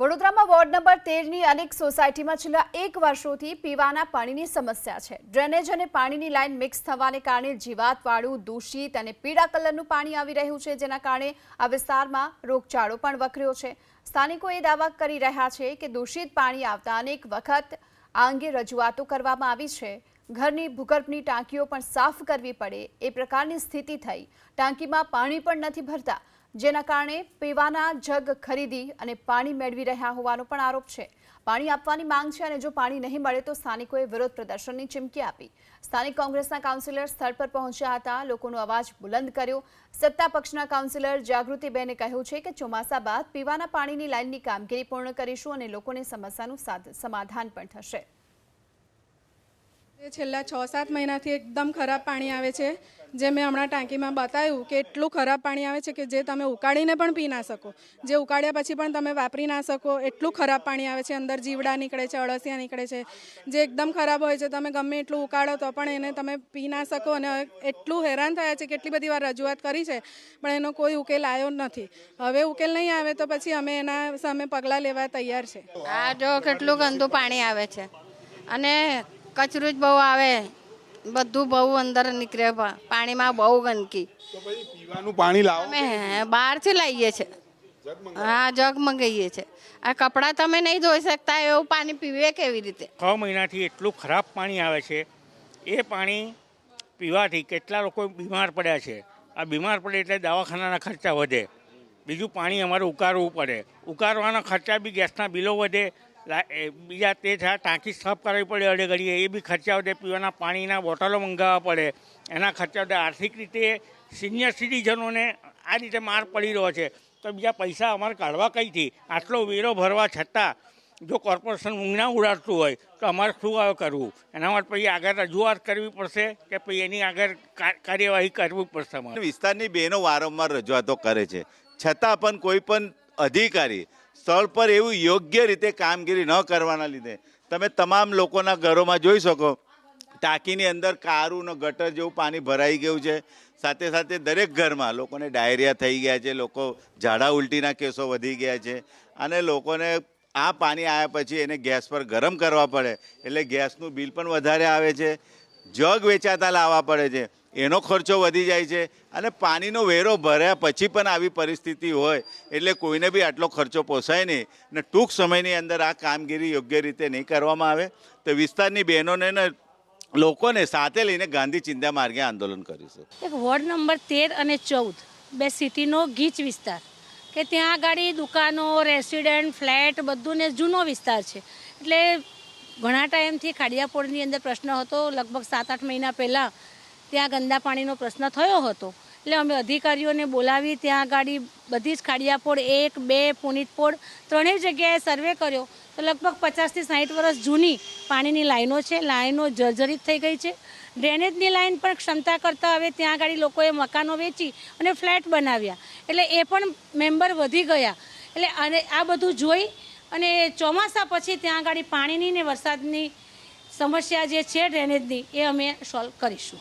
વડોદરામાં ward number તેરની અનેક સોસાયટીમાં છેલ્લા એક વર્ષોથી પીવાના પાણીની સમસ્યા છે. ડ્રેનેજ અને પાણીની લાઇન મિક્સ થવાને કારણે જીવાતવાળું, દૂષિત અને પીળા કલરનું પાણી આવી રહ્યું છે, જેના કારણે આ વિસ્તારમાં રોગચાળો પણ વકર્યો છે. સ્થાનિકો એ દાવા કરી રહ્યા છે કે દૂષિત પાણી આવતા અનેક વખત આ અંગે રજૂઆતો કરવામાં આવી છે. ઘરની ભૂગર્ભની ટાંકીઓ પણ સાફ કરવી પડે, એ પ્રકારની સ્થિતિ થઈ. ટાંકીમાં પાણી પણ નથી ભરતા. જેના કારણે પીવાના જગ ખરીદી અને પાણી મેળવી રહ્યા હોવાનો પણ આરોપ છે. પાણી આપવાની માંગ છે અને જો પાણી નહીં મળે તો સ્થાનિકોએ વિરોધ પ્રદર્શનની ચીમકી આપી. સ્થાનિક કોંગ્રેસના કાઉન્સિલર સ્થળ પર પહોંચ્યા હતા. લોકોનો અવાજ બુલંદ કર્યો. સત્તા પક્ષના કાઉન્સિલર જાગૃતિબેને કહ્યું છે કે ચોમાસા બાદ પીવાના પાણીની લાઇનની કામગીરી પૂર્ણ કરીશું અને લોકોની સમસ્યાનું સમાધાન પણ થશે. છેલ્લા છ સાત મહિનાથી એકદમ ખરાબ પાણી આવે છે. જે મેં હમણાં ટાંકીમાં બતાવ્યું કે એટલું ખરાબ પાણી આવે છે કે જે તમે ઉકાળીને પણ પી ના શકો. જે ઉકાળ્યા પછી પણ તમે વાપરી ના શકો. એટલું ખરાબ પાણી આવે છે. અંદર જીવડા નીકળે છે, અળસિયા નીકળે છે. જે એકદમ ખરાબ હોય છે. તમે ગમે એટલું ઉકાળો તો પણ એને તમે પી ના શકો અને એટલું હેરાન થયા છે કેટલી બધી વાર રજૂઆત કરી છે, પણ એનો કોઈ ઉકેલ આવ્યો નથી. હવે ઉકેલ નહીં આવે તો પછી અમે એના સામે પગલાં લેવા તૈયાર છે. આ જો કેટલું ગંદુ પાણી આવે છે. અને કચરું જ બહુ આવે. બધું બહુ અંદર નીકળે પાણીમાં બહુ ગંદકી. તો પછી પીવાનું પાણી લાવો. અમે બહારથી લાવીએ છીએ હા જગ મંગાવીએ છીએ આ કપડાં તમે નહીં ધોઈ શકતા એવું પાણી પીવે કેવી રીતે? છ મહિનાથી એટલું ખરાબ પાણી આવે છે. એ પાણી પીવાથી કેટલા લોકો બીમાર પડ્યા છે. આ બીમાર પડે એટલે દવાખાનાના ખર્ચા વધે. બીજું પાણી અમારે ઉકાળવું પડે. ઉકાળવાના ખર્ચા બી ગેસના બિલો વધે. બીજા તે થયા ટાંકી સાફ કરવી પડે અડે ઘડીએ. એ બી ખર્ચા વધે પીવાના પાણીના બોટલો મંગાવવા પડે. એના ખર્ચા વધે આર્થિક રીતે સિનિયર સિટીઝનોને આ રીતે માર પડી રહ્યો છે. તો બીજા પૈસા અમારે કાઢવા કઈથી? આટલો વેરો ભરવા છતાં જો કોર્પોરેશન ઊંઘના ઉડાડતું હોય, તો અમારે શું આવે કરવું? એના માટે પછી આગળ રજૂઆત કરવી પડશે કે પછી એની આગળ કાર્યવાહી કરવી પડશે વિસ્તારની બહેનો વારંવાર રજૂઆતો કરે છે. છતાં પણ કોઈ પણ અધિકારી સ્થળ પર એવું યોગ્ય રીતે કામગીરી ન કરવાના લીધે. તમે તમામ લોકોના ઘરોમાં જોઈ શકો, ટાંકીની અંદર કારુંનો ગટર જેવું પાણી ભરાઈ ગયું છે. સાથે સાથે દરેક ઘરમાં લોકોને ડાયરિયા થઈ ગયા છે, લોકો ઝાડા ઉલટીના કેસો વધી ગયા છે અને લોકોને આ પાણી આવ્યા પછી એને ગેસ પર ગરમ કરવા પડે. એટલે ગેસનું બિલ પણ વધારે આવે છે, જગ વેચાતા લાવવા પડે છે. એનો ખર્ચો વધી જાય છે અને પાણીનો વેરો ભર્યા પછી પણ આવી પરિસ્થિતિ હોય એટલે કોઈને બી આટલો ખર્ચો પોસાય નહીં ને ટૂંક સમયની અંદર આ કામગીરી યોગ્ય રીતે નહીં કરવામાં આવે તો વિસ્તારની બહેનોને લોકોને સાથે લઈને ગાંધી ચિંતા માર્ગે આંદોલન કરીશું. એક વોર્ડ નંબર તેર અને ચૌદ, બે સિટીનો ગીચ વિસ્તાર કે ત્યાં આગળ દુકાનો, રેસિડેન્ટ, ફ્લેટ બધું જૂનો વિસ્તાર છે. એટલે ઘણા ટાઈમથી ખાડિયાપોળની અંદર પ્રશ્ન હતો, લગભગ સાત આઠ મહિના પહેલાં ત્યાં ગંદા પાણીનો પ્રશ્ન થયો હતો. એટલે અમે અધિકારીઓને બોલાવી ત્યાં આગળ બધી જ ખાડિયાપોળ, એક, બે, પુનિતપોળ ત્રણેય જગ્યાએ સર્વે કર્યો. તો લગભગ પચાસથી સાઠ વર્ષ જૂની પાણીની લાઈનો છે. લાઈનો જર્જરિત થઈ ગઈ છે. ડ્રેનેજની લાઈન પણ ક્ષમતા કરતાં હવે ત્યાં આગળ લોકોએ મકાનો વેચી અને ફ્લેટ બનાવ્યા. એટલે એ પણ મેમ્બર વધી ગયા. એટલે અને આ બધું જોઈ અને ચોમાસા પછી ત્યાં આગળ પાણીની ને વરસાદની સમસ્યા જે છે ડ્રેનેજની, એ અમે સોલ્વ કરીશું.